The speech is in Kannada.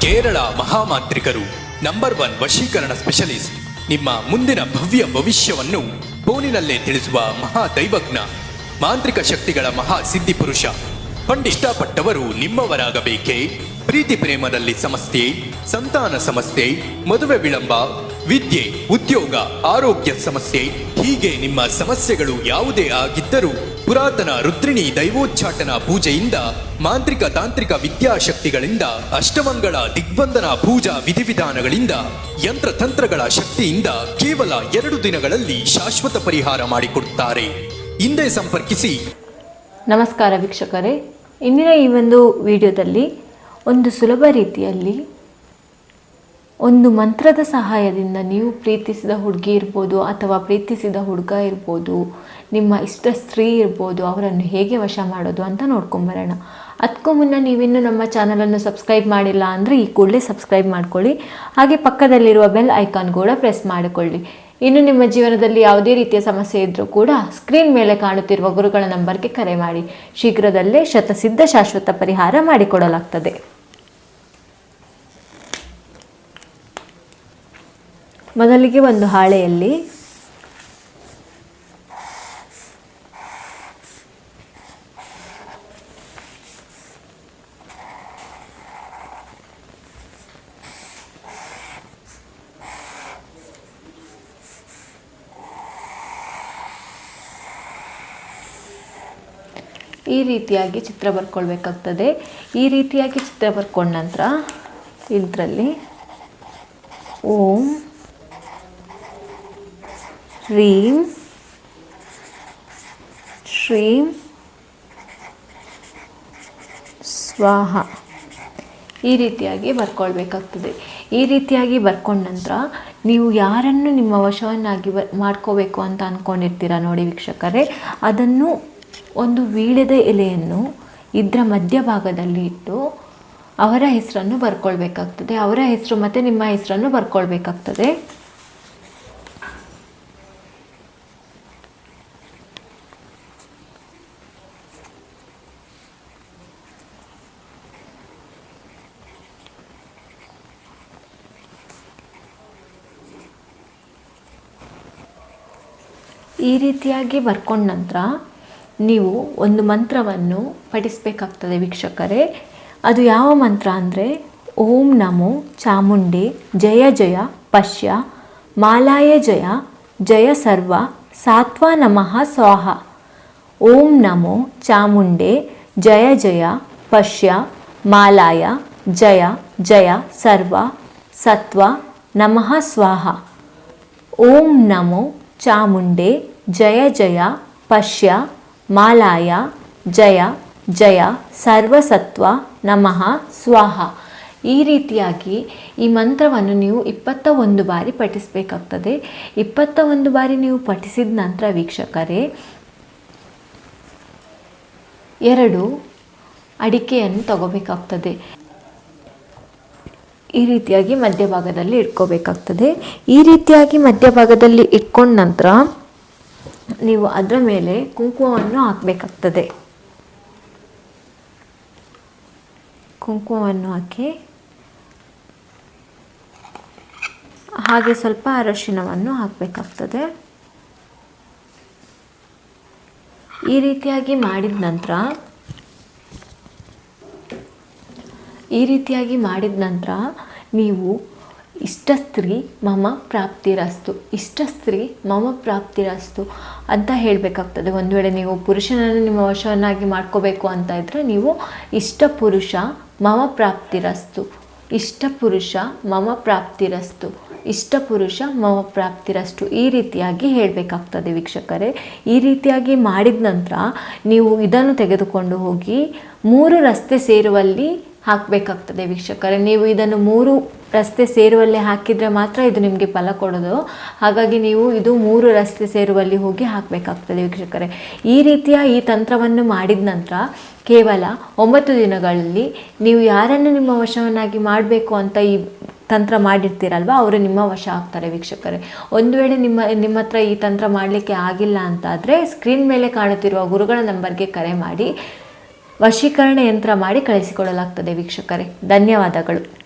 ಕೇರಳ ಮಹಾಮಾಂತ್ರಿಕರು ನಂಬರ್ ಒನ್ ವಶೀಕರಣ ಸ್ಪೆಷಲಿಸ್ಟ್. ನಿಮ್ಮ ಮುಂದಿನ ಭವ್ಯ ಭವಿಷ್ಯವನ್ನು ಫೋನಿನಲ್ಲೇ ತಿಳಿಸುವ ಮಹಾ ದೈವಜ್ಞ ಮಾಂತ್ರಿಕ ಶಕ್ತಿಗಳ ಮಹಾ ಸಿದ್ಧಿ ಪುರುಷ ಪಂಡಿಷ್ಟಪಟ್ಟವರು ನಿಮ್ಮವರಾಗಬೇಕೇ? ಪ್ರೀತಿ ಪ್ರೇಮದಲ್ಲಿ ಸಮಸ್ಯೆ, ಸಂತಾನ ಸಮಸ್ಯೆ, ಮದುವೆ ವಿಳಂಬ, ವಿದ್ಯೆ, ಉದ್ಯೋಗ, ಆರೋಗ್ಯ ಸಮಸ್ಯೆ ಹೀಗೆ ನಿಮ್ಮ ಸಮಸ್ಯೆಗಳು ಯಾವುದೇ ಆಗಿದ್ದರೂ ಪುರಾತನ ರುದ್ರಿಣಿ ದೈವೋಚ್ಚಾಟನ ಪೂಜೆಯಿಂದ, ಮಾಂತ್ರಿಕ ತಾಂತ್ರಿಕ ವಿದ್ಯಾಶಕ್ತಿಗಳಿಂದ, ಅಷ್ಟಮಂಗಳ ದಿಗ್ಬಂಧನ ಪೂಜಾ ವಿಧಿವಿಧಾನಗಳಿಂದ, ಯಂತ್ರತಂತ್ರಗಳ ಶಕ್ತಿಯಿಂದ ಕೇವಲ ಎರಡು ದಿನಗಳಲ್ಲಿ ಶಾಶ್ವತ ಪರಿಹಾರ ಮಾಡಿಕೊಡುತ್ತಾರೆ. ಹಿಂದೆ ಸಂಪರ್ಕಿಸಿ. ನಮಸ್ಕಾರ ವೀಕ್ಷಕರೇ. ಇಂದಿನ ಈ ಒಂದು ವಿಡಿಯೋದಲ್ಲಿ ಒಂದು ಸುಲಭ ರೀತಿಯಲ್ಲಿ ಒಂದು ಮಂತ್ರದ ಸಹಾಯದಿಂದ ನೀವು ಪ್ರೀತಿಸಿದ ಹುಡುಗಿ ಇರ್ಬೋದು ಅಥವಾ ಪ್ರೀತಿಸಿದ ಹುಡುಗ ಇರ್ಬೋದು, ನಿಮ್ಮ ಇಷ್ಟ ಸ್ತ್ರೀ ಇರ್ಬೋದು, ಅವರನ್ನು ಹೇಗೆ ವಶ ಮಾಡೋದು ಅಂತ ನೋಡ್ಕೊಂಬರೋಣ ಅದಕ್ಕೂ ಮುನ್ನ ನೀವಿನ್ನೂ ನಮ್ಮ ಚಾನಲನ್ನು ಸಬ್ಸ್ಕ್ರೈಬ್ ಮಾಡಿಲ್ಲ ಅಂದರೆ ಈ ಕೂಡಲೇ ಸಬ್ಸ್ಕ್ರೈಬ್ ಮಾಡ್ಕೊಳ್ಳಿ. ಹಾಗೆ ಪಕ್ಕದಲ್ಲಿರುವ ಬೆಲ್ ಐಕಾನ್ ಕೂಡ ಪ್ರೆಸ್ ಮಾಡಿಕೊಳ್ಳಿ. ಇನ್ನು ನಿಮ್ಮ ಜೀವನದಲ್ಲಿ ಯಾವುದೇ ರೀತಿಯ ಸಮಸ್ಯೆ ಇದ್ದರೂ ಕೂಡ ಸ್ಕ್ರೀನ್ ಮೇಲೆ ಕಾಣುತ್ತಿರುವ ಗುರುಗಳ ನಂಬರ್ಗೆ ಕರೆ ಮಾಡಿ. ಶೀಘ್ರದಲ್ಲೇ ಶತಸಿದ್ಧ ಶಾಶ್ವತ ಪರಿಹಾರ ಮಾಡಿಕೊಡಲಾಗ್ತದೆ. ಮೊದಲಿಗೆ ಒಂದು ಹಾಳೆಯಲ್ಲಿ ಈ ರೀತಿಯಾಗಿ ಚಿತ್ರ ಬರ್ಕೊಳ್ಬೇಕಾಗ್ತದೆ. ಈ ರೀತಿಯಾಗಿ ಚಿತ್ರ ಬರ್ಕೊಂಡ ನಂತರ ಇದರಲ್ಲಿ ಓಂ ಹ್ರೀಂ ಶ್ರೀಂ ಸ್ವಾಹ ಈ ರೀತಿಯಾಗಿ ಬರ್ಕೊಳ್ಬೇಕಾಗ್ತದೆ. ಈ ರೀತಿಯಾಗಿ ಬರ್ಕೊಂಡ ನಂತರ ನೀವು ಯಾರನ್ನು ನಿಮ್ಮ ವಶವನ್ನಾಗಿ ಮಾಡ್ಕೋಬೇಕು ಅಂತ ಅಂದ್ಕೊಂಡಿರ್ತೀರ ನೋಡಿ ವೀಕ್ಷಕರೇ, ಅದನ್ನು ಒಂದು ವೀಳ್ಯದ ಎಲೆಯನ್ನು ಇದರ ಮಧ್ಯಭಾಗದಲ್ಲಿ ಇಟ್ಟು ಅವರ ಹೆಸರನ್ನು ಬರ್ಕೊಳ್ಬೇಕಾಗ್ತದೆ. ಅವರ ಹೆಸರು ಮತ್ತು ನಿಮ್ಮ ಹೆಸರನ್ನು ಬರ್ಕೊಳ್ಬೇಕಾಗ್ತದೆ. ಈ ರೀತಿಯಾಗಿ ಬರ್ಕೊಂಡ ನಂತರ ನೀವು ಒಂದು ಮಂತ್ರವನ್ನು ಪಠಿಸಬೇಕಾಗ್ತದೆ ವೀಕ್ಷಕರೇ. ಅದು ಯಾವ ಮಂತ್ರ ಅಂದರೆ, ಓಂ ನಮೋ ಚಾಮುಂಡಿ ಜಯ ಜಯ ಪಶ್ಯ ಮಾಲಾಯ ಜಯ ಜಯ ಸರ್ವ ಸಾತ್ವ ನಮಃ ಸ್ವಾಹ. ಓಂ ನಮೋ ಚಾಮುಂಡೆ ಜಯ ಜಯ ಪಶ್ಯ ಮಾಲಾಯ ಜಯ ಜಯ ಸರ್ವ ಸತ್ವ ನಮಃ ಸ್ವಾಹ. ಓಂ ನಮೋ ಚಾಮುಂಡೆ ಜಯ ಜಯ ಪಶ್ಯ ಮಾಲಾಯ ಜಯ ಜಯ ಸರ್ವಸತ್ವ ನಮಃ ಸ್ವಾಹ. ಈ ರೀತಿಯಾಗಿ ಈ ಮಂತ್ರವನ್ನು ನೀವು ಇಪ್ಪತ್ತ ಒಂದು ಬಾರಿ ಪಠಿಸಬೇಕಾಗ್ತದೆ. ಇಪ್ಪತ್ತ ಒಂದು ಬಾರಿ ನೀವು ಪಠಿಸಿದ ನಂತರ ವೀಕ್ಷಕರೇ, ಎರಡು ಅಡಿಕೆಯನ್ನು ತಗೋಬೇಕಾಗ್ತದೆ. ಈ ರೀತಿಯಾಗಿ ಮಧ್ಯಭಾಗದಲ್ಲಿ ಇಟ್ಕೋಬೇಕಾಗ್ತದೆ. ಈ ರೀತಿಯಾಗಿ ಮಧ್ಯಭಾಗದಲ್ಲಿ ಇಟ್ಕೊಂಡ ನಂತರ ನೀವು ಅದರ ಮೇಲೆ ಕುಂಕುಮವನ್ನು ಹಾಕಬೇಕಾಗ್ತದೆ. ಕುಂಕುಮವನ್ನು ಹಾಕಿ, ಹಾಗೆ ಸ್ವಲ್ಪ ಅರಶಿನವನ್ನು ಹಾಕಬೇಕಾಗ್ತದೆ. ಈ ರೀತಿಯಾಗಿ ಮಾಡಿದ ನಂತರ, ಈ ರೀತಿಯಾಗಿ ಮಾಡಿದ ನಂತರ ನೀವು ಇಷ್ಟ ಸ್ತ್ರೀ ಮಮ ಪ್ರಾಪ್ತಿರಸ್ತು ಇಷ್ಟ ಸ್ತ್ರೀ ಮಮ ಪ್ರಾಪ್ತಿರಸ್ತು ಅಂತ ಹೇಳಬೇಕಾಗ್ತದೆ. ಒಂದು ವೇಳೆ ನೀವು ಪುರುಷನನ್ನು ನಿಮ್ಮ ವಶವನ್ನಾಗಿ ಮಾಡ್ಕೋಬೇಕು ಅಂತ ಇದ್ದರೆ ನೀವು ಇಷ್ಟ ಪುರುಷ ಮಮ ಪ್ರಾಪ್ತಿರಸ್ತು, ಇಷ್ಟ ಪುರುಷ ಮಮ ಪ್ರಾಪ್ತಿರಸ್ತು, ಇಷ್ಟ ಪುರುಷ ಮಮ ಪ್ರಾಪ್ತಿರಷ್ಟು ಈ ರೀತಿಯಾಗಿ ಹೇಳಬೇಕಾಗ್ತದೆ ವೀಕ್ಷಕರೇ. ಈ ರೀತಿಯಾಗಿ ಮಾಡಿದ ನಂತರ ನೀವು ಇದನ್ನು ತೆಗೆದುಕೊಂಡು ಹೋಗಿ ಮೂರು ರಸ್ತೆ ಸೇರುವಲ್ಲಿ ಹಾಕಬೇಕಾಗ್ತದೆ ವೀಕ್ಷಕರೇ. ನೀವು ಇದನ್ನು ಮೂರು ರಸ್ತೆ ಸೇರುವಲ್ಲಿ ಹಾಕಿದರೆ ಮಾತ್ರ ಇದು ನಿಮಗೆ ಫಲ ಕೊಡೋದು. ಹಾಗಾಗಿ ನೀವು ಇದು ಮೂರು ರಸ್ತೆ ಸೇರುವಲ್ಲಿ ಹೋಗಿ ಹಾಕಬೇಕಾಗ್ತದೆ ವೀಕ್ಷಕರೇ. ಈ ರೀತಿಯ ಈ ತಂತ್ರವನ್ನು ಮಾಡಿದ ನಂತರ ಕೇವಲ ಒಂಬತ್ತು ದಿನಗಳಲ್ಲಿ ನೀವು ಯಾರನ್ನು ನಿಮ್ಮ ವಶವನ್ನಾಗಿ ಮಾಡಬೇಕು ಅಂತ ಈ ತಂತ್ರ ಮಾಡಿರ್ತೀರಲ್ವ, ಅವರು ನಿಮ್ಮ ವಶ ಆಗ್ತಾರೆ ವೀಕ್ಷಕರೇ. ಒಂದು ವೇಳೆ ನಿಮ್ಮ ನಿಮ್ಮ ಹತ್ರ ಈ ತಂತ್ರ ಮಾಡಲಿಕ್ಕೆ ಆಗಿಲ್ಲ ಅಂತಾದರೆ ಸ್ಕ್ರೀನ್ ಮೇಲೆ ಕಾಣುತ್ತಿರುವ ಗುರುಗಳ ನಂಬರ್ಗೆ ಕರೆ ಮಾಡಿ ವಶೀಕರಣ ಯಂತ್ರ ಮಾಡಿ ಕಳಿಸಿಕೊಡಲಾಗ್ತದೆ ವೀಕ್ಷಕರೇ. ಧನ್ಯವಾದಗಳು.